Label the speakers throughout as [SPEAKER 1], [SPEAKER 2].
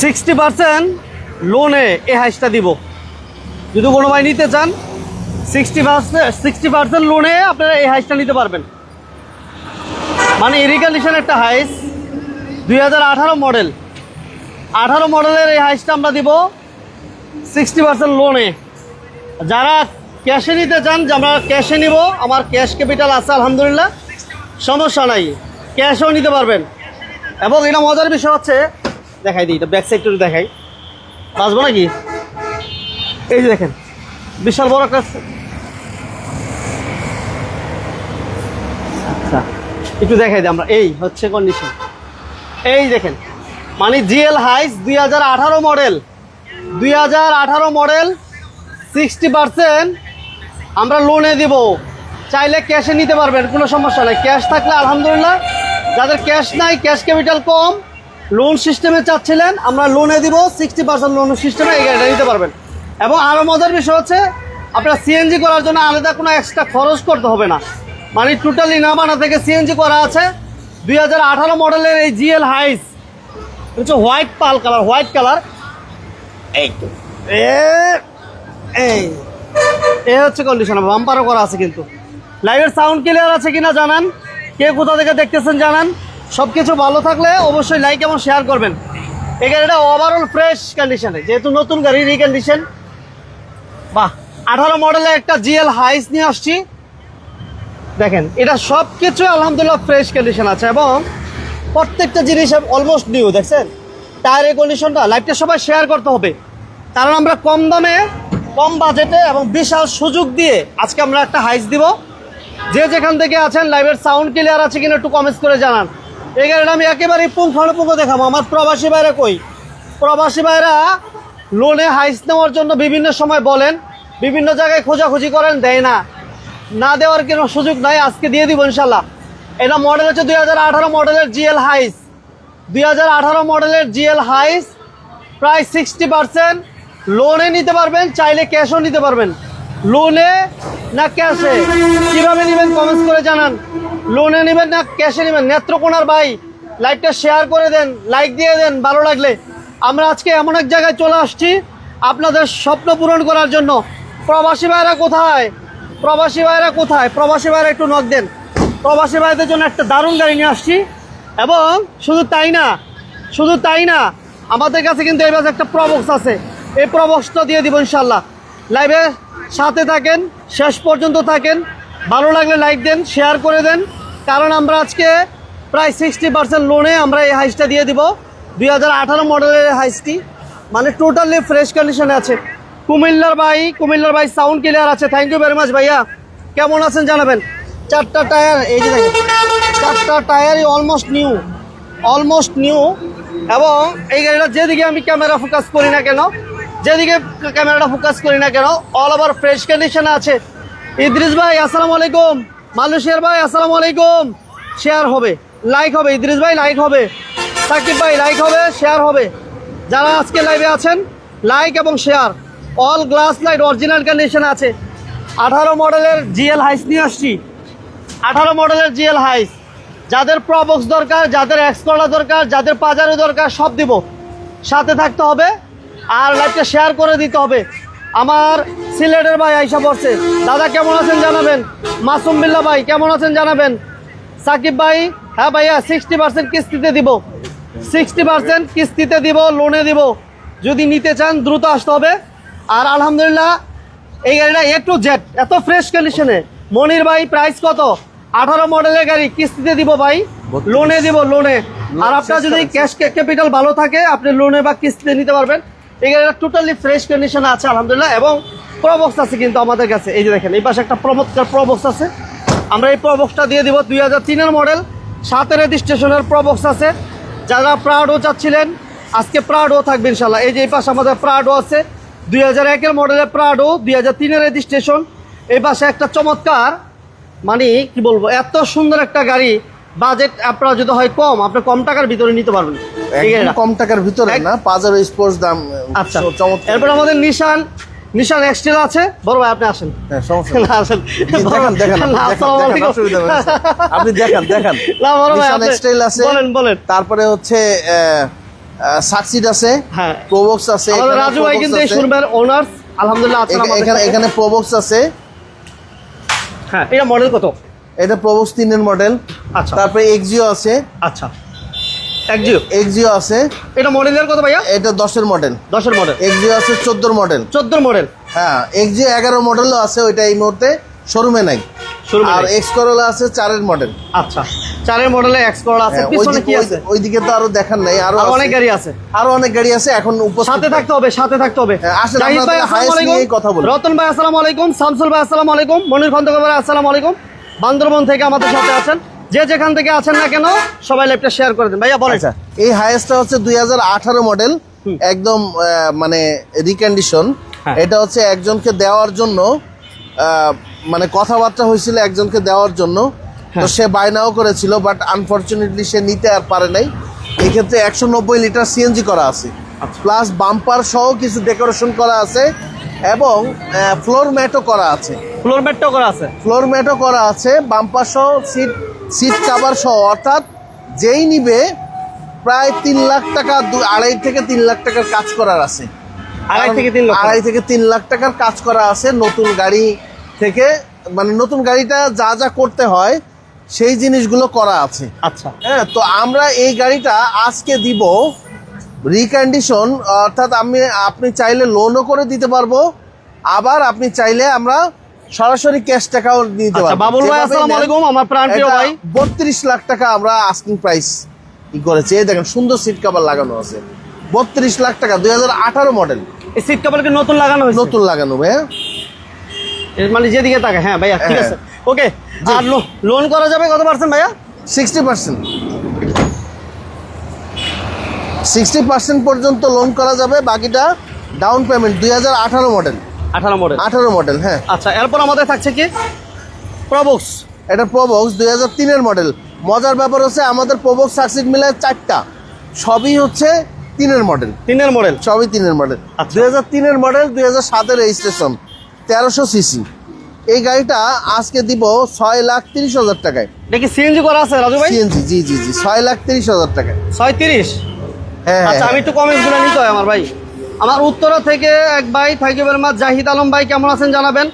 [SPEAKER 1] Sixty percent লোনে এই হাইসটা দিব। যদি কোনো ভাই নিতে চান সিক্সটি পার্সেন্ট সিক্সটি পার্সেন্ট লোনে আপনারা এই হাইসটা নিতে পারবেন। মানে ইরিকন্ডিশন একটা হাইস, দুই হাজার আঠারো মডেল। আঠারো মডেলের এই হাইসটা আমরা দিব সিক্সটি পার্সেন্ট লোনে যারা ক্যাশে নিতে চান যে আমরা ক্যাশে নিব। আমার ক্যাশ ক্যাপিটাল আছে, আলহামদুলিল্লাহ। সমস্যা নাই। ক্যাশও নিতে পারবেন। এবং এটা মজার বিষয় হচ্ছে দেখাই দিই, এটা ব্যাক সাইড একটু দেখাই। বাঁচবো নাকি? এই যে দেখেন, বিশাল বড় একটা আচ্ছা একটু দেখাই দিই আমরা। এই হচ্ছে কন্ডিশন এই দেখেন মানে জিএল হাইস দুই হাজার আঠারো মডেল দুই হাজার আঠারো মডেল সিক্সটি পার্সেন্ট আমরা লোনে দিব। চাইলে ক্যাশে নিতে পারবেন, কোনো সমস্যা নাই। ক্যাশ থাকলে আলহামদুলিল্লাহ, যাদের ক্যাশ নাই ক্যাশ ক্যাপিটাল কম লোন সিস্টেমে চাচ্ছিলেন আমরা লোনে দিব সিক্সটি পার্সেন্ট লোন সিস্টেমে এই গাড়িটা নিতে পারবেন। এবং আরও মজার বিষয় হচ্ছে আপনার সিএনজি করার জন্য আলাদা কোনো এক্সট্রা খরচ করতে হবে না। মানে টোটালি নামানা থেকে সিএনজি করা আছে দুই হাজার আঠারো মডেলের এই জিএল হাইস হচ্ছে white pearl colour white colour এই। এ- এই। এ হচ্ছে কন্ডিশন বাম্পারও করা আছে কিন্তু। লাইভের সাউন্ড ক্লিয়ার আছে কিনা জানান। কে কোথা থেকে দেখতেছেন জানান। সব কিছু ভালো থাকলে অবশ্যই লাইক এবং শেয়ার করবেন। এই গাড়িটা ওভারঅল ফ্রেশ কন্ডিশনে যেহেতু নতুন গাড়ি রিকন্ডিশন বাহ, আঠারো মডেলে একটা জিএল হাইস নিয়ে আসছি। দেখেন, এটা সব কিছু আলহামদুলিল্লাহ ফ্রেশ কন্ডিশন আছে এবং প্রত্যেকটা জিনিস অলমোস্ট নিউ দেখছেন? টায়ারের কন্ডিশনটা লাইফটা সবাই শেয়ার করতে হবে। কারণ আমরা কম দামে, কম বাজেটে এবং বিশাল সুযোগ দিয়ে আজকে আমরা একটা হাইস দিব। যে যেখান থেকে আছেন লাইভের সাউন্ড ক্লিয়ার আছে কিনা একটু কমেন্টস করে জানান। এই গাড়িটা আমি একেবারে পুঙ্খানুপুঙ্খ দেখাবো। আমার প্রবাসী ভাইরা কই? প্রবাসী ভাইরা লোনে হাইস নেওয়ার জন্য বিভিন্ন সময় বলেন, বিভিন্ন জায়গায় খোঁজাখুঁজি করেন, দেয় না। না দেওয়ার কোনো সুযোগ নাই, আজকে দিয়ে দিব ইনশাল্লাহ এটা মডেল হচ্ছে দুই হাজার আঠারো মডেলের জিএল হাইস দুই হাজার আঠারো মডেলের জিএল হাইস প্রায় সিক্সটি পার্সেন্ট লোনে নিতে পারবেন, চাইলে ক্যাশও নিতে পারবেন। লোনে না ক্যাশে কীভাবে নেবেন? কমেন্টস করে জানান। লোনে নেবেন না ক্যাশে নেবেন? নেত্রকোনার ভাই লাইভটা শেয়ার করে দেন লাইক দিয়ে দেন, ভালো লাগলে। আমরা আজকে এমন এক জায়গায় চলে আসছি আপনাদের স্বপ্ন পূরণ করার জন্য। প্রবাসী ভাইরা কোথায়? প্রবাসী ভাইরা কোথায়? প্রবাসী ভাইরা একটু নক দেন। প্রবাসী ভাইদের জন্য একটা দারুণ গাড়ি নিয়ে আসছি। এবং শুধু তাই না, শুধু তাই না, আমাদের কাছে কিন্তু এবার একটা প্রবক্স আছে। এই প্রবক্সটা দিয়ে দিব ইনশাল্লাহ লাইভে সাথে থাকেন, শেষ পর্যন্ত থাকেন। ভালো লাগলে লাইক দেন শেয়ার করে দেন। কারণ আমরা আজকে প্রায় সিক্সটি পার্সেন্ট লোনে আমরা এই হাইসটা দিয়ে দিব। দুই হাজার আঠারো মডেলের হাইসটি মানে টোটালি ফ্রেশ কন্ডিশনে আছে। কুমিল্লার ভাই কুমিল্লার ভাই সাউন্ড ক্লিয়ার আছে। থ্যাংক ইউ ভেরি মাচ ভাইয়া। কেমন আছেন জানাবেন? চারটা টায়ার এই যে দেখেন। চারটা টায়ারই অলমোস্ট নিউ অলমোস্ট নিউ এবং এই গাড়িটা যেদিকে আমি ক্যামেরা ফোকাস করি না কেন যেদিকে ক্যামেরাটা ফোকাস করি না কেন অল ওভার ফ্রেশ কন্ডিশনে আছে। ইদ্রিস ভাই, আসসালামু আলাইকুম। মালয়েশিয়ার ভাই, আসসালামু আলাইকুম। শেয়ার হবে। লাইক হবে। ইদ্রিস ভাই লাইক হবে। সাকিব ভাই লাইক হবে। শেয়ার হবে। যারা আজকে লাইভে আছেন লাইক এবং share all glass light original condition আছে। আঠারো মডেলের জিএল হাইস নিয়ে আসছি। আঠারো মডেলের জিএল হাইস যাদের প্রবক্স দরকার, যাদের এক্সকলা দরকার, যাদের পাজারো দরকার, সব দিব। সাথে থাকতে হবে আর লাইভটা শেয়ার করে দিতে হবে। আমার সিলেটের ভাই আইসা পড়ছে দাদা কেমন আছেন জানাবেন? মাসুম বিল্লা ভাই কেমন আছেন জানাবেন? সাকিব ভাই হ্যাঁ ভাইয়া সিক্সটি পার্সেন্ট কিস্তিতে দিব। সিক্সটি পার্সেন্ট কিস্তিতে দিব লোনে দিব। যদি নিতে চান দ্রুত আসতে হবে। আর আলহামদুলিল্লাহ এই গাড়িটা এ টু জেড এত ফ্রেশ কন্ডিশনে মনির ভাই প্রাইস কত? আঠারো মডেলের গাড়ি কিস্তিতে দিব ভাই। লোনে দিব লোনে আর আপনার যদি ক্যাশ ক্যাপিটাল ভালো থাকে আপনি লোনে বা কিস্তিতে নিতে পারবেন। এই টোটালি ফ্রেশ কন্ডিশনে আছে, আলহামদুলিল্লাহ, এবং প্রবক্স আছে কিন্তু আমাদের কাছে। এই যে দেখেন, এই পাশে একটা প্রমোদকার প্রবক্স আছে। আমরা এই প্রবক্সটা দিয়ে দিব দুই হাজার তিনের মডেল সাতের রেজিস্ট্রেশনের প্রবক্স আছে। যারা প্রাউডও চাচ্ছিলেন, আজকে প্রাউডও থাকবে ইনশাল্লাহ এই যে এই পাশে আমাদের প্রাউডও আছে, দুই হাজার একের মডেলের প্রাউডও দুই হাজার তিনের রেজিস্ট্রেশন এই পাশে একটা চমৎকার মানে কি বলব, এত সুন্দর একটা গাড়ি বাজেট আপনার যদি হয় কম আপনি কম টাকার ভিতরে নিতে পারবেন।
[SPEAKER 2] কম টাকার ভিতরে না পাজারো স্পোর্টস দাম
[SPEAKER 1] আচ্ছা।
[SPEAKER 2] চমৎকার।
[SPEAKER 1] এরপর আমাদের নিশান নিশান এক্সটেল আছে। বড় ভাই আপনি আসেন।
[SPEAKER 2] হ্যাঁ,
[SPEAKER 1] আসেন।
[SPEAKER 2] আপনি দেখান, দেখান,
[SPEAKER 1] না, বড় ভাই,
[SPEAKER 2] এক্সটাইল আছে।
[SPEAKER 1] বলেন, বলেন।
[SPEAKER 2] তারপরে হচ্ছে সাকসিড আছে।
[SPEAKER 1] হ্যাঁ।
[SPEAKER 2] প্রোবক্স আছে
[SPEAKER 1] আমাদের রাজু ভাই কিন্তু এই
[SPEAKER 2] আছে।
[SPEAKER 1] শোরুমের ওনার আলহামদুলিল্লাহ
[SPEAKER 2] এখানে এখানে প্রোবক্স আছে।
[SPEAKER 1] হ্যাঁ এটা মডেল কত?
[SPEAKER 2] এটা প্রোবক্স তিনের মডেল
[SPEAKER 1] আচ্ছা।
[SPEAKER 2] তারপরে এক্সিও আছে।
[SPEAKER 1] আচ্ছা।
[SPEAKER 2] এক্সিও আছে।
[SPEAKER 1] এটা মডেলের কত ভাইয়া?
[SPEAKER 2] এটা দশের মডেল
[SPEAKER 1] দশের মডেল
[SPEAKER 2] এক্সিও আছে চোদ্দোর মডেল
[SPEAKER 1] চোদ্দোর মডেল
[SPEAKER 2] হ্যাঁ এক্সিও এগারো মডেলও আছে ওইটা এই মুহূর্তে। শোরুমে নাই।
[SPEAKER 1] Showroom
[SPEAKER 2] আর এক্স করোলা আছে চারের মডেল
[SPEAKER 1] আচ্ছা। চারের মডেলে এক্স করোলা আছে
[SPEAKER 2] হ্যাঁ,
[SPEAKER 1] পিছনে কি আছে?
[SPEAKER 2] ওইদিকে তো আরও দেখার নাই আরও
[SPEAKER 1] অনেক গাড়ি আছে।
[SPEAKER 2] আরও অনেক গাড়ি আছে এখন
[SPEAKER 1] সাথে থাকতে হবে সাথে থাকতে হবে।
[SPEAKER 2] হ্যাঁ,
[SPEAKER 1] ভাই আসসালামু আলাইকুম।
[SPEAKER 2] কথা বলি।
[SPEAKER 1] রতন ভাই আসসালামু আলাইকুম। শামসুল ভাই আসসালামু আলাইকুম। মনির খন্দকার ভাই আসসালামু আলাইকুম। বান্দরবন থেকে আমাদের সাথে আছেন। যে যেখান থেকে আছেন না কেন সবাই লাইভটা শেয়ার করে দিন। ভাইয়া বলেন।
[SPEAKER 2] আচ্ছা এই হাইয়েস্টটা হচ্ছে দুই হাজার আঠারো মডেল একদম মানে রিকন্ডিশন
[SPEAKER 1] হ্যাঁ।
[SPEAKER 2] এটা হচ্ছে একজনকে দেওয়ার জন্য মানে কথাবার্তা হয়েছিল একজনকে দেওয়ার জন্য। তো
[SPEAKER 1] হ্যাঁ।
[SPEAKER 2] সে বায়নাও করেছিল বাট আনফরচুনেটলি সে নিতে আর পারে নাই। এই ক্ষেত্রে একশো নব্বই লিটার সিএনজি করা আছে।
[SPEAKER 1] আচ্ছা।
[SPEAKER 2] প্লাস বাম্পার সহ কিছু ডেকোরেশন করা আছে। এবং ফ্লোর ম্যাটও করা আছে।
[SPEAKER 1] ফ্লোর ম্যাটটাও করা আছে?
[SPEAKER 2] ফ্লোর ম্যাটও করা আছে বাম্পার সহ সিট সিট কাভার সহ অর্থাৎ যেই নিবে প্রায় তিন লাখ টাকা আড়াই থেকে তিন লাখ টাকার কাজ করার আছে।
[SPEAKER 1] আড়াই থেকে তিন
[SPEAKER 2] আড়াই থেকে তিন লাখ টাকার কাজ করা আছে নতুন গাড়ি থেকে। মানে নতুন গাড়িটা যা যা করতে হয় সেই জিনিসগুলো করা আছে।
[SPEAKER 1] আচ্ছা।
[SPEAKER 2] হ্যাঁ তো আমরা এই গাড়িটা আজকে দিব রিকন্ডিশন অর্থাৎ আমি আপনি চাইলে লোনও করে দিতে পারব আবার আপনি চাইলে আমরা সরাসরি ক্যাশ টাকাও নিতে
[SPEAKER 1] আচ্ছা
[SPEAKER 2] পারব।
[SPEAKER 1] বাবুল ভাই আসসালামু আলাইকুম আমার প্রাণ প্রিয় ভাই।
[SPEAKER 2] বত্রিশ লাখ টাকা আমরা আস্কিং প্রাইস ই করেছি। এই দেখেন সুন্দর সিট কভার লাগানো আছে। বত্রিশ লাখ টাকা দুই হাজার আঠারো মডেল
[SPEAKER 1] এই সিট কভারকে নতুন লাগানো হয়েছে?
[SPEAKER 2] নতুন লাগানো
[SPEAKER 1] এর মানে যেদিকে তাকে হ্যাঁ ভাইয়া ঠিক
[SPEAKER 2] হ্যাঁ।
[SPEAKER 1] আছে। ওকে আর লোন করা যাবে কত পার্সেন্ট ভাইয়া?
[SPEAKER 2] সিক্সটি পার্সেন্ট সিক্সটি পার্সেন্ট পর্যন্ত লোন করা যাবে বাকিটা ডাউন পেমেন্ট দুই হাজার আঠারো মডেল
[SPEAKER 1] আঠারো মডেল
[SPEAKER 2] আঠারো মডেল হ্যাঁ।
[SPEAKER 1] আচ্ছা এরপর আমাদের থাকছে কি? প্রবক্স
[SPEAKER 2] এটা প্রবক্স দুই হাজার তিনের মডেল মজার ব্যাপার হচ্ছে আমাদের প্রবক্স সাকসিড মিলায় চারটা। সবই হচ্ছে তিনের মডেল
[SPEAKER 1] তিনের মডেল
[SPEAKER 2] সবই তিনের মডেল
[SPEAKER 1] আচ্ছা।
[SPEAKER 2] দুই হাজার তিনের মডেল দুই হাজার সাতের রেজিস্ট্রেশন তেরোশো সিসি। এই গাড়িটা আজকে দিব ছয় লাখ তিরিশ হাজার টাকায়।
[SPEAKER 1] দেখি সিএনজি করা আছে রাজু ভাই?
[SPEAKER 2] সিএনজি জি জি জি ছয় লাখ তিরিশ হাজার টাকায়।
[SPEAKER 1] ছয় তিরিশ? আচ্ছা আমি
[SPEAKER 2] হ্যাঁ
[SPEAKER 1] একটু কমেন্টসগুলো নিতে হয় আমার ভাই। আমার উত্তরা থেকে এক ভাই থাকিবের মা জাহিদ আলম ভাই কেমন আছেন জানাবেন?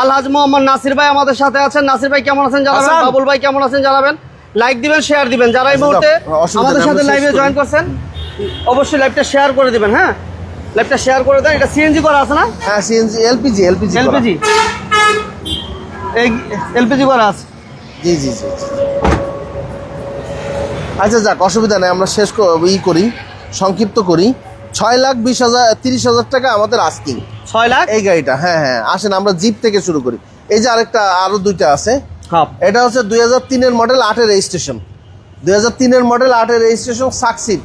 [SPEAKER 1] আলহাজ মোহাম্মদ নাসির ভাই আমাদের সাথে আছেন। নাসির ভাই কেমন আছেন জানাবেন। বাবুল ভাই কেমন আছেন জানাবেন? লাইক দিবেন শেয়ার দিবেন। যারা এই মুহূর্তে
[SPEAKER 2] অসুবিধা
[SPEAKER 1] আমাদের সাথে লাইভে জয়েন করছেন অবশ্যই লাইভটা শেয়ার করে দিবেন হ্যাঁ? লাইভটা শেয়ার করে দেন। এটা সিএনজি করা আছে না?
[SPEAKER 2] হ্যাঁ সিএনজি এলপিজি এলপিজি
[SPEAKER 1] এলপিজি এই এলপিজি করা আছে।
[SPEAKER 2] জি জি জি। আচ্ছা যাক অসুবিধা নেই আমরা শেষ ই করি। সংক্ষিপ্ত করি। ছয় লাখ বিশ হাজার তিরিশ হাজার টাকা আমাদের আস্কিং
[SPEAKER 1] ছয় লাখ?
[SPEAKER 2] এই গাড়িটা হ্যাঁ হ্যাঁ আসেন আমরা জিপ থেকে শুরু করি। এই যে আরেকটা আরও দুইটা আছে। এটা হচ্ছে দুই হাজার তিনের মডেল আটের রেজিস্ট্রেশন দুই হাজার তিনের মডেল আটের রেজিস্ট্রেশন সাকসিড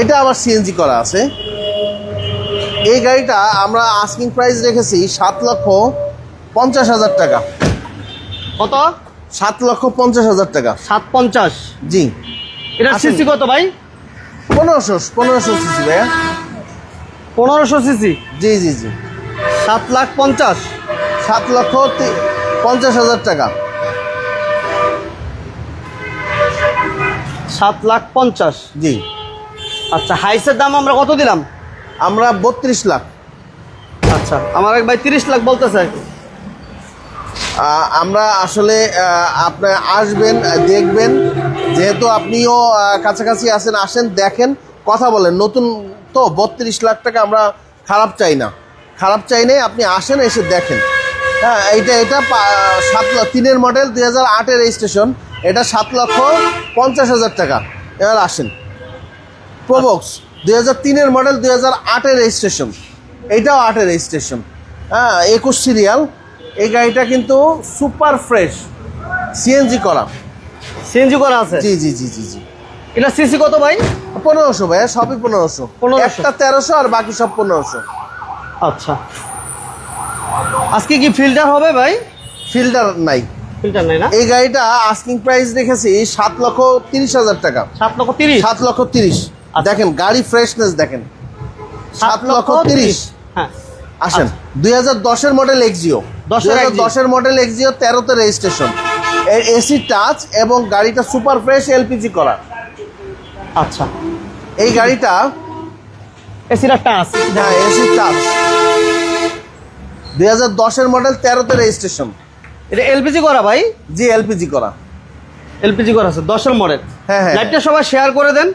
[SPEAKER 2] এটা আবার সিএনজি করা আছে। এই গাড়িটা আমরা আস্কিং প্রাইস রেখেছি সাত লক্ষ পঞ্চাশ হাজার টাকা।
[SPEAKER 1] কত?
[SPEAKER 2] সাত লক্ষ পঞ্চাশ হাজার টাকা।
[SPEAKER 1] সাত পঞ্চাশ।
[SPEAKER 2] জি।
[SPEAKER 1] এটা। সিসি কত ভাই?
[SPEAKER 2] পনেরোশো পনেরোশো সিসি ভাইয়া।
[SPEAKER 1] পনেরোশো সিসি?
[SPEAKER 2] জি জি জি।
[SPEAKER 1] সাত লাখ পঞ্চাশ?
[SPEAKER 2] সাত লক্ষ পঞ্চাশ হাজার টাকা।
[SPEAKER 1] সাত লাখ পঞ্চাশ?
[SPEAKER 2] জি।
[SPEAKER 1] আচ্ছা হাইসের দাম আমরা কত দিলাম?
[SPEAKER 2] আমরা বত্রিশ লাখ।
[SPEAKER 1] আচ্ছা আমার এক ভাই তিরিশ লাখ বলতেছে। আর কি।
[SPEAKER 2] আমরা আসলে আপনি আসবেন দেখবেন। যেহেতু আপনিও কাছাকাছি আসেন আসেন, দেখেন, কথা বলেন। নতুন তো বত্রিশ লাখ টাকা আমরা খারাপ চাই না। খারাপ চাই নাই, আপনি আসেন, এসে দেখেন। হ্যাঁ এইটা, এটা সাত তিনের মডেল দুই হাজার আটের রেজিস্ট্রেশন। এটা সাত লক্ষ পঞ্চাশ হাজার টাকা। এবার আসেন। প্রবক্স দুই হাজার তিনের মডেল দুই হাজার আটের রেজিস্ট্রেশন। এইটাও আটের রেজিস্ট্রেশন। হ্যাঁ একুশ সিরিয়াল। এই গাড়িটা কিন্তু সুপার ফ্রেশ। সিএনজি করা।
[SPEAKER 1] সিএনজি করা আছে?
[SPEAKER 2] জি জি জি জি জি।
[SPEAKER 1] এটা সিসি কত ভাই?
[SPEAKER 2] পনেরোশো ভাই সবই পনেরোশো।
[SPEAKER 1] 1500
[SPEAKER 2] একটা তেরোশো আর বাকি সব পনেরোশো।
[SPEAKER 1] আচ্ছা। আজকে কি ফিল্টার হবে ভাই?
[SPEAKER 2] ফিল্টার নাই।
[SPEAKER 1] ফিল্টার নাই না?
[SPEAKER 2] এই গাড়িটা আস্কিং প্রাইস রেখেছি সাত লক্ষ তিরিশ হাজার টাকা।
[SPEAKER 1] সাত লক্ষ তিরিশ?
[SPEAKER 2] সাত লক্ষ তিরিশ। দেখেন গাড়ি ফ্রেশনেস দেখেন। সাত লক্ষ তিরিশ।
[SPEAKER 1] হ্যাঁ।
[SPEAKER 2] আসেন দুই হাজার দশের মডেল এক্সিও
[SPEAKER 1] 10 এর
[SPEAKER 2] হাজার দশের মডেল এক্সিও তেরোতে রেজিস্ট্রেশন এসি টাচ এবং গাড়িটা সুপার ফ্রেশ এলপিজি করা।
[SPEAKER 1] আচ্ছা।
[SPEAKER 2] এই গাড়িটা
[SPEAKER 1] একটা আছে
[SPEAKER 2] হ্যাঁ এসি টাচ দুই হাজার দশের মডেল তেরোতে রেজিস্ট্রেশন
[SPEAKER 1] এটা এলপিজি করা ভাই?
[SPEAKER 2] জি এলপিজি করা।
[SPEAKER 1] এলপিজি করা আছে দশের মডেল
[SPEAKER 2] হ্যাঁ, হ্যাঁ।
[SPEAKER 1] লাইভটা সবাই শেয়ার করে দেন।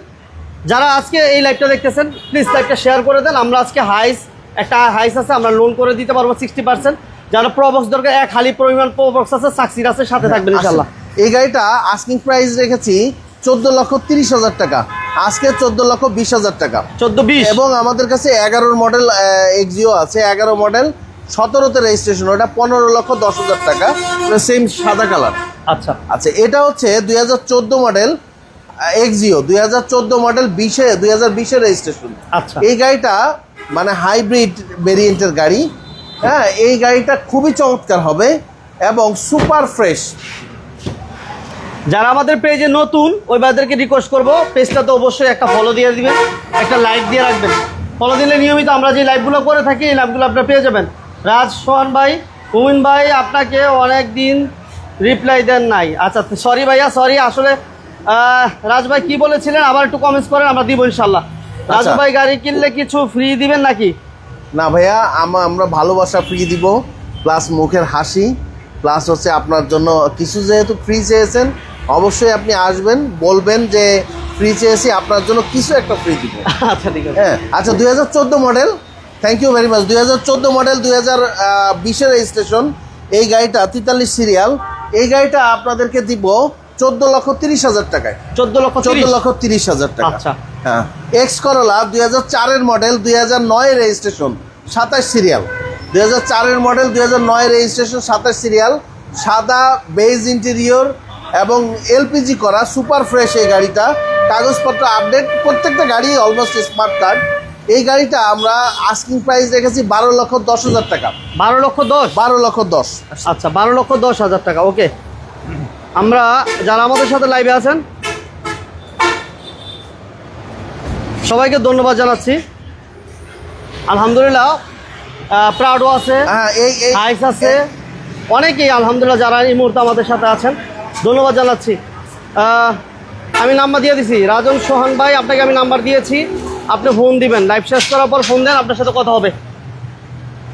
[SPEAKER 1] যারা আজকে এই লাইভটা দেখতেছেন প্লিজ লাইভটা শেয়ার করে দেন। আমরা আজকে হাইস একটা হাইস আছে আমরা লোন করে দিতে পারব সিক্সটি পার্সেন্ট যারা প্রবক্স দরকার এক খালি পরিমাণ প্রবক্স আছে সাকসিড আছে সাথে থাকবেন ইনশাল্লাহ।
[SPEAKER 2] এই গাড়িটা আস্কিং প্রাইস রেখেছি চোদ্দ লক্ষ তিরিশ হাজার টাকা। আজকে চোদ্দ লক্ষ বিশ হাজার টাকা।
[SPEAKER 1] চোদ্দ বিশ।
[SPEAKER 2] এবং আমাদের কাছে এগারোর মডেল এক্সিও আছে এগারো মডেল সতেরোতে রেজিস্ট্রেশন ওটা পনেরো লক্ষ দশ হাজার টাকা। সেম সাদা কালার
[SPEAKER 1] আচ্ছা।
[SPEAKER 2] আচ্ছা এটা হচ্ছে দুই হাজার চোদ্দ মডেল এক্সিও দুই হাজার চোদ্দ মডেল বিশে দুই হাজার বিশের রেজিস্ট্রেশন
[SPEAKER 1] আচ্ছা।
[SPEAKER 2] এই গাড়িটা মানে হাইব্রিড ভেরিয়েন্টের গাড়ি। হ্যাঁ এই গাড়িটা খুবই চমৎকার হবে এবং সুপার ফ্রেশ।
[SPEAKER 1] যারা আমাদের পেজে নতুন ওই ভাইদেরকে রিকোয়েস্ট করব পেজটা তো অবশ্যই একটা ফলো দিয়ে দিবেন একটা লাইক দিয়ে রাখবেন। ফলো দিলে নিয়মিত আমরা যে লাইভগুলো করে থাকি এই লাইভগুলো আপনারা পেয়ে যাবেন। রাজ সোহান ভাই মুমিন ভাই আপনাকে অনেক দিন রিপ্লাই দেন নাই। আচ্ছা সরি ভাইয়া সরি আসলে রাজ ভাই কী বলেছিলেন? আবার একটু কমেন্টস করেন আমরা দিব ইনশাল্লাহ। রাজু
[SPEAKER 2] আচ্ছা।
[SPEAKER 1] ভাই গাড়ি কিনলে কিছু ফ্রি দিবেন নাকি?
[SPEAKER 2] না ভাইয়া আমা- আমরা ভালোবাসা ফ্রি দিব প্লাস মুখের হাসি প্লাস হচ্ছে আপনার জন্য কিছু যেহেতু ফ্রি চেয়েছেন অবশ্যই আপনি আসবেন বলবেন যে ফ্রি চেয়েছি আপনার জন্য কিছু একটা ফ্রি দিব।
[SPEAKER 1] আচ্ছা ঠিক আছে।
[SPEAKER 2] হ্যাঁ আচ্ছা দুই হাজার চোদ্দ model thank you very much দুই হাজার চোদ্দ মডেল দুই হাজার বিশের রেজিস্ট্রেশন এই গাড়িটা তেতাল্লিশ সিরিয়াল এই গাড়িটা আপনাদেরকে দিব চোদ্দ লক্ষ তিরিশ হাজার টাকায়।
[SPEAKER 1] চোদ্দ লক্ষ
[SPEAKER 2] চোদ্দ লক্ষ তিরিশ হাজার টাকা।
[SPEAKER 1] আচ্ছা।
[SPEAKER 2] হ্যাঁ। এক্স করলা দুই হাজার চারের মডেল দুই হাজার নয় রেজিস্ট্রেশন সাতাশ সিরিয়াল দুই হাজার চারের মডেল দুই হাজার নয় রেজিস্ট্রেশন সাতাশ সিরিয়াল সাদা বেজ ইন্টেরিয়র এবং এলপিজি করা সুপার ফ্রেশ এই গাড়িটা। কাগজপত্র আপডেট প্রত্যেকটা গাড়ি অলমোস্ট স্মার্ট কার্ড এই গাড়িটা আমরা আস্কিং প্রাইস রেখেছি বারো লক্ষ দশ হাজার টাকা।
[SPEAKER 1] বারো লক্ষ দশ?
[SPEAKER 2] বারো লক্ষ দশ।
[SPEAKER 1] আচ্ছা বারো লক্ষ দশ হাজার টাকা ওকে আমরা যারা আমাদের সাথে লাইভে আছেন সবাইকে ধন্যবাদ জানাচ্ছি। আলহামদুলিল্লাহ প্রাউডও আছে
[SPEAKER 2] হ্যাঁ এই এই
[SPEAKER 1] আছে। অনেকেই আলহামদুলিল্লাহ যারা এই মুহূর্তে আমাদের সাথে আছেন ধন্যবাদ জানাচ্ছি। আমি নাম্বার দিয়ে দিছি। রাজন সোহান ভাই আপনাকে আমি নাম্বার দিয়েছি। আপনি ফোন দিবেন। লাইভ শেষ করার পর ফোন দেন আপনার সাথে কথা হবে।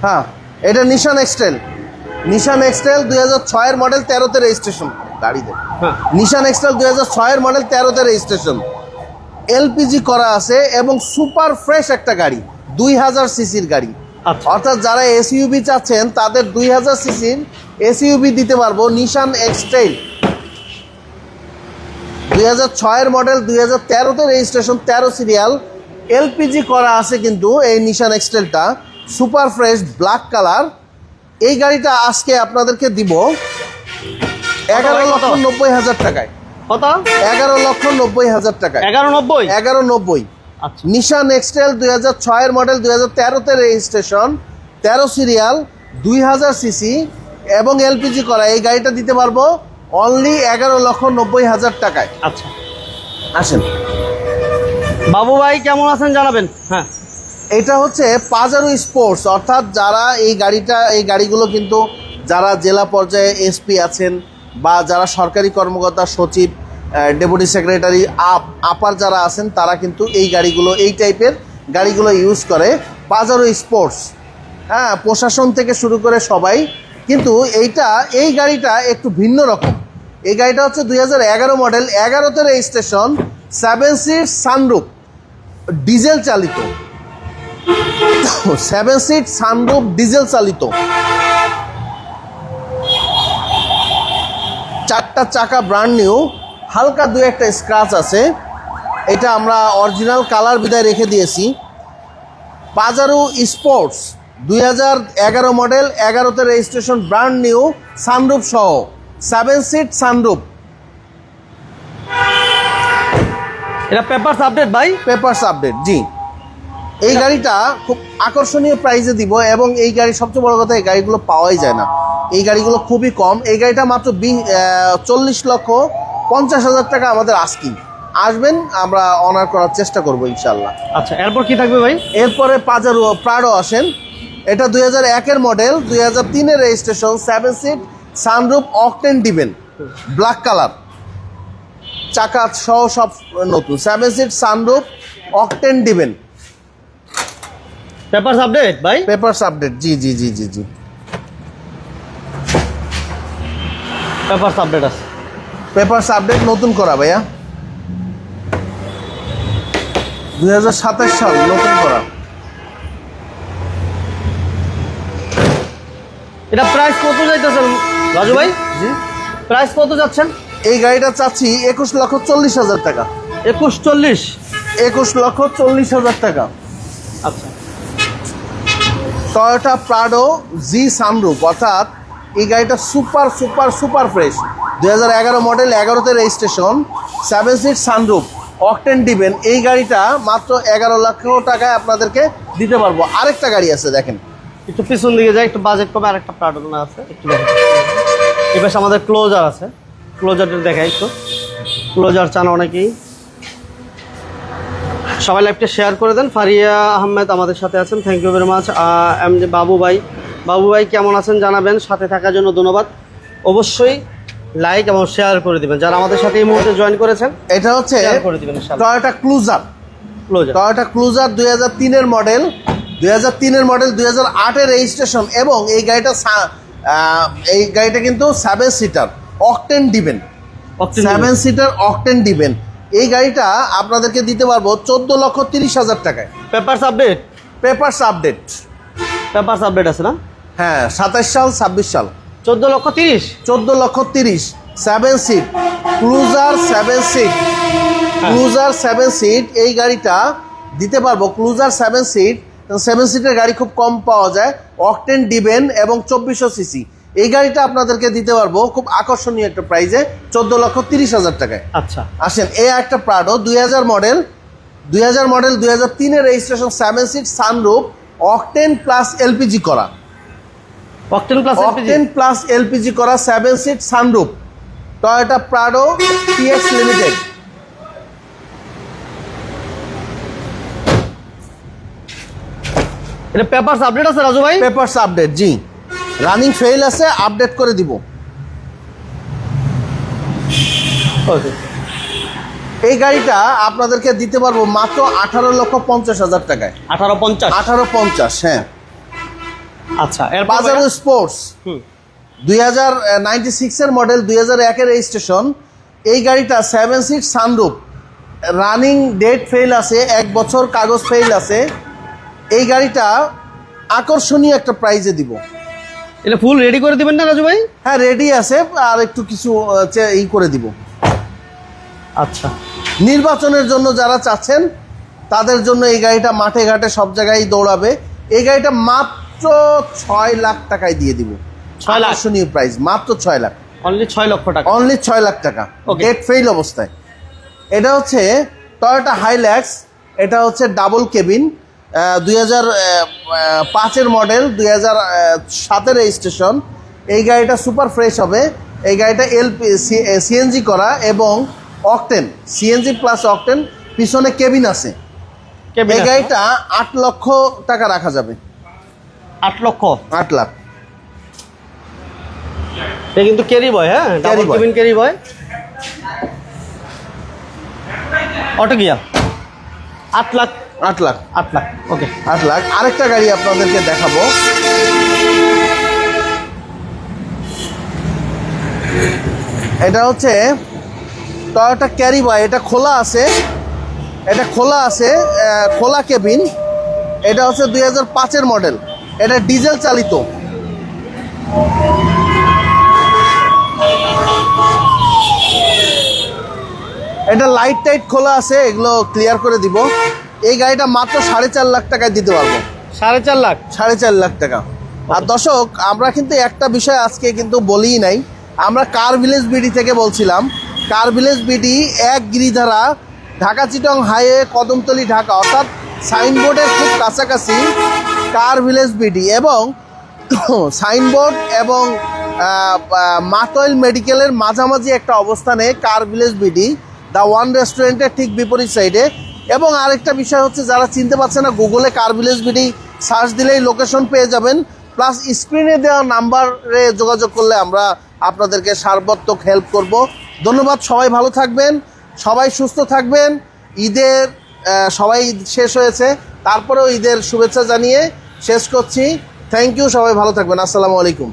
[SPEAKER 2] হ্যাঁ এটা নিশান এক্সটেল নিশান এক্সটেল দুই হাজার ছয়ের মডেল তেরোতে রেজিস্ট্রেশন
[SPEAKER 1] হ্যাঁ।
[SPEAKER 2] নিশান এক্সটেল দুই হাজার ছয়ের মডেল তেরোতে রেজিস্ট্রেশন এলপিজি করা আছে এবং সুপার ফ্রেশ একটা গাড়ি দুই হাজার সিসির গাড়ি।
[SPEAKER 1] আচ্ছা।
[SPEAKER 2] অর্থাৎ যারা এসইউবি চাচ্ছেন তাদের দুই হাজার সিসির এসইউবি দিতে পারব নিশান এক্সটেল দুই হাজার ছয়ের মডেল দুই হাজার তেরোতে রেজিস্ট্রেশন তেরো সিরিয়াল এলপিজি করা আছে কিন্তু এই নিশান এক্সটেলটা সুপার ফ্রেশ ব্ল্যাক কালার এই গাড়িটা আজকে আপনাদেরকে দিব। এগারো লক্ষ নব্বই হাজার টাকায়।
[SPEAKER 1] কত?
[SPEAKER 2] এগারো লক্ষ নব্বই হাজার টাকায়।
[SPEAKER 1] এগারো নব্বই?
[SPEAKER 2] এগারো নব্বই।
[SPEAKER 1] আচ্ছা।
[SPEAKER 2] নিশান এক্সটেল দুই হাজার ছয়ের মডেল দুই হাজার তেরোতে রেজিস্ট্রেশন তেরো সিরিয়াল দুই হাজার সিসি এবং এলপিজি করা। এই গাড়িটা দিতে পারব অনলি এগারো লক্ষ নব্বই হাজার টাকায়।
[SPEAKER 1] আচ্ছা।
[SPEAKER 2] আসেন।
[SPEAKER 1] বাবু ভাই কেমন আছেন জানাবেন? হ্যাঁ।
[SPEAKER 2] এটা হচ্ছে পাজারো স্পোর্টস অর্থাৎ যারা এই গাড়িটা এই গাড়িগুলো কিন্তু যারা জেলা পর্যায়ে এসপি আছেন বা যারা সরকারি কর্মকর্তা, সচিব ডেপুটি সেক্রেটারি আপ আপার যারা আছেন, তারা কিন্তু এই গাড়িগুলো, এই টাইপের গাড়িগুলো ইউজ করে। পাজারো স্পোর্টস হ্যাঁ প্রশাসন থেকে শুরু করে সবাই। কিন্তু এইটা, এই গাড়িটা একটু ভিন্ন রকম। এই গাড়িটা হচ্ছে দুই হাজার এগারো মডেল এগারোতে registration seven seat sunroof diesel চালিত। সেভেন সিট সানরুফ ডিজেল চালিত। চারটা চাকা ব্র্যান্ড নিউ হালকা দু একটা স্ক্র্যাচ আছে। এটা আমরা অরিজিনাল কালার বিদায় রেখে দিয়েছি। পাজারু স্পোর্টস দুই হাজার এগারো মডেল এগারোতে রেজিস্ট্রেশন ব্র্যান্ড নিউ সানরুফ সহ সেভেন সিট সানরুফ
[SPEAKER 1] এটা পেপারস আপডেট ভাই?
[SPEAKER 2] পেপারস আপডেট জি। এই গাড়িটা খুব আকর্ষণীয় প্রাইজে দিব এবং এই গাড়ি সবচেয়ে বড় কথা এই গাড়িগুলো পাওয়াই যায় না। এই গাড়িগুলো খুবই কম। এই গাড়িটা মাত্র চল্লিশ লক্ষ পঞ্চাশ হাজার টাকা আমাদের আস্কিং আসবেন আমরা অনার করার চেষ্টা করব ইনশাল্লাহ।
[SPEAKER 1] আচ্ছা এরপর কি থাকবে ভাই?
[SPEAKER 2] এরপরে পাজারো প্রাডো আসেন। এটা দুই হাজার একের মডেল দুই হাজার তিনের registration seven seat sunroof octane ডিবেন black colour চাকা সহ সব নতুন। সেভেন সিট সানরুপ অকটেন দিবেন
[SPEAKER 1] পেপারস আপডেট ভাই?
[SPEAKER 2] পেপারস আপডেট জি জি জি জি জি।
[SPEAKER 1] পেপারস আপডেট আছে।
[SPEAKER 2] পেপারস আপডেট নতুন করা ভাইয়া। দুই হাজার সাতাশ সাল নতুন করা।
[SPEAKER 1] এটা প্রাইস কত যাইতেছেন রাজু ভাই?
[SPEAKER 2] জি।
[SPEAKER 1] প্রাইস কত যাচ্ছেন?
[SPEAKER 2] এই গাড়িটা চাচ্ছি একুশ লক্ষ চল্লিশ হাজার টাকা।
[SPEAKER 1] একুশ চল্লিশ?
[SPEAKER 2] একুশ লক্ষ চল্লিশ হাজার টাকা।
[SPEAKER 1] আচ্ছা।
[SPEAKER 2] টয়োটা প্রাডো জি সানরুফ অর্থাৎ এই গাড়িটা সুপার সুপার সুপার ফ্রেশ। দু হাজার এগারো মডেল, এগারোতে registration seven seat sunroof octane দিবেন। এই গাড়িটা মাত্র এগারো লক্ষ টাকায় আপনাদেরকে দিতে পারব। আরেকটা গাড়ি আছে, দেখেন।
[SPEAKER 1] একটু পিছন দিকে যাই, একটু বাজেট কমে আরেকটা প্রাডোনা আছে। একটু পাশে আমাদের ক্লোজার আছে। ক্লোজারটা দেখাই একটু। ক্লোজার চান অনেকেই। সবাই লাইভটা শেয়ার করে দেন। ফারিয়া আহমেদ আমাদের সাথে আছেন। Thank you very much M Babu ভাই বাবু ভাই কেমন আছেন জানাবেন সাথে থাকার জন্য ধন্যবাদ। অবশ্যই লাইক এবং শেয়ার করে দিবেন যারা আমাদের সাথে এই মুহূর্তে জয়েন করেছেন
[SPEAKER 2] এটা হচ্ছে
[SPEAKER 1] করে দিবেন
[SPEAKER 2] Toyota Cruiser
[SPEAKER 1] Cruiser
[SPEAKER 2] Toyota Cruiser দুই হাজার তিনের মডেল দুই হাজার তিনের মডেল দুই হাজার আটের রেজিস্ট্রেশন এবং এই গাড়িটা এই গাড়িটা কিন্তু সেভেন সিটার অকটেন দিবেন সেভেন সিটার অকটেন দিবেন এই গাড়িটা আপনাদেরকে দিতে পারব চোদ্দ লক্ষ তিরিশ হাজার টাকায়।
[SPEAKER 1] Papers update
[SPEAKER 2] papers update
[SPEAKER 1] papers update আছে না?
[SPEAKER 2] হ্যাঁ সাতাশ সাল ছাব্বিশ সাল।
[SPEAKER 1] চোদ্দ লক্ষ তিরিশ?
[SPEAKER 2] চোদ্দ লক্ষ তিরিশ। Seven seat Cruiser seven seat Cruiser seven seat এই গাড়িটা দিতে পারব। ক্লুজার সেভেন সিট সেভেন সিটের গাড়ি খুব কম পাওয়া যায়। অকটেন ডিবেন এবং চব্বিশশো সিসি এই গাড়িটা আপনাদেরকে দিতে পারব খুব আকর্ষণীয় একটা প্রাইজে চোদ্দ লক্ষ তিরিশ হাজার টাকায়।
[SPEAKER 1] আচ্ছা।
[SPEAKER 2] আসেন এই একটা প্রাডো দুই হাজার মডেল দুই হাজার মডেল দুই হাজার তিনের registration seven seat sunroof octane plus LPG করা।
[SPEAKER 1] Octane plus
[SPEAKER 2] octane plus LPG করা seven seat sunroof. Toyota Prado TX limited.
[SPEAKER 1] এটা পেপারস আপডেট আছে রাজু ভাই?
[SPEAKER 2] পেপারস আপডেট জি। রানিং ফেল আছে আপডেট করে দিব।
[SPEAKER 1] ওকে।
[SPEAKER 2] এই গাড়িটা আপনাদেরকে দিতে পারব মাত্র আঠারো লক্ষ পঞ্চাশ হাজার টাকায়।
[SPEAKER 1] আঠারো পঞ্চাশ?
[SPEAKER 2] আঠারো পঞ্চাশ হ্যাঁ।
[SPEAKER 1] আচ্ছা এর
[SPEAKER 2] বাজারো স্পোর্টস।
[SPEAKER 1] হুম।
[SPEAKER 2] দুই হাজার নাইনটি সিক্সের মডেল দুই হাজার একের রেজিস্ট্রেশন এই গাড়িটা seven seat sunroof. Running date fail আছে এক বছর কাগজ ফেল আছে। এই গাড়িটা আকর্ষণীয় একটা প্রাইজে দিব।
[SPEAKER 1] এটা ফুল রেডি করে দিবেন না রাজু ভাই?
[SPEAKER 2] হ্যাঁ রেডি আছে আর একটু কিছু ই করে দিব।
[SPEAKER 1] আচ্ছা।
[SPEAKER 2] নির্বাচনের জন্য যারা চাচ্ছেন তাদের জন্য এই গাড়িটা মাঠে ঘাটে সব জায়গায় দৌড়াবে। এই গাড়িটা মাত্র ছয় লাখ টাকায় দিয়ে দিব।
[SPEAKER 1] ছয় লাখ?
[SPEAKER 2] আকর্ষণীয় প্রাইস মাত্র ছয় লাখ।
[SPEAKER 1] অনলি ছয় লক্ষ টাকা?
[SPEAKER 2] অনলি ছয় লাখ টাকা. ডেট ফেইল অবস্থায়। এটা হচ্ছে টয়োটা হাইল্যাক্স এটা হচ্ছে ডাবল কেবিন দুই হাজার পাঁচের মডেল দুই হাজার সাতের রেজিস্ট্রেশন এই গাড়িটা সুপার ফ্রেশ হবে। এই গাড়িটা এলপি সিএনজি করা এবং অকটেন সিএনজি প্লাস অকটেন পিছনে কেবিন আছে।
[SPEAKER 1] কেবিন
[SPEAKER 2] এই গাড়িটা আট লক্ষ টাকা রাখা যাবে।
[SPEAKER 1] আট লক্ষ?
[SPEAKER 2] আট লাখ।
[SPEAKER 1] এটা কিন্তু ক্যারি বয় হ্যাঁ? Double cabin carry boy auto gear আট লাখ?
[SPEAKER 2] আট লাখ।
[SPEAKER 1] আট লাখ ওকে।
[SPEAKER 2] আট লাখ। আরেকটা গাড়ি আপনাদেরকে দেখাবো। এটা হচ্ছে টয়োটা ক্যারি বয় এটা খোলা আছে। এটা খোলা আছে খোলা কেবিন এটা হচ্ছে দুই হাজার পাঁচের মডেল এটা ডিজেল চালিত। এটা লাইট টাইট খোলা আছে এগুলো ক্লিয়ার করে দিব। এই গাড়িটা মাত্র সাড়ে চার লাখ টাকায় দিতে পারব।
[SPEAKER 1] সাড়ে চার লাখ?
[SPEAKER 2] সাড়ে চার লাখ টাকা। আর দর্শক আমরা কিন্তু একটা বিষয় আজকে কিন্তু বলিই নাই। আমরা কার ভিলেজ বিডি থেকে বলছিলাম কার ভিলেজ বিডি এক গিরিধারা, ঢাকা চিটং হাইওয়ে, কদমতলি, ঢাকা। অর্থাৎ সাইনবোর্ডের খুব কাছাকাছি কার ভিলেজ বিডি এবং সাইনবোর্ড এবং মাতোয়েল মেডিকেলের মাঝামাঝি একটা অবস্থানে car village BD, the one রেস্টুরেন্টের ঠিক বিপরীত সাইডে। এবং আরেকটা বিষয় হচ্ছে, যারা চিনতে পারছে না, গুগলে কার ভিলেজ বিডি সার্চ দিলেই লোকেশন পেয়ে যাবেন। প্লাস স্ক্রিনে দেওয়া নাম্বারে যোগাযোগ করলে আমরা আপনাদেরকে সার্বত্মক হেল্প করব। ধন্যবাদ, সবাই ভালো থাকবেন, সবাই সুস্থ থাকবেন, ঈদের সবাই শেষ হয়েছে, তারপরেও ঈদের শুভেচ্ছা জানিয়ে শেষ করছি। থ্যাংক ইউ সবাই ভালো থাকবেন, আসসালামু আলাইকুম।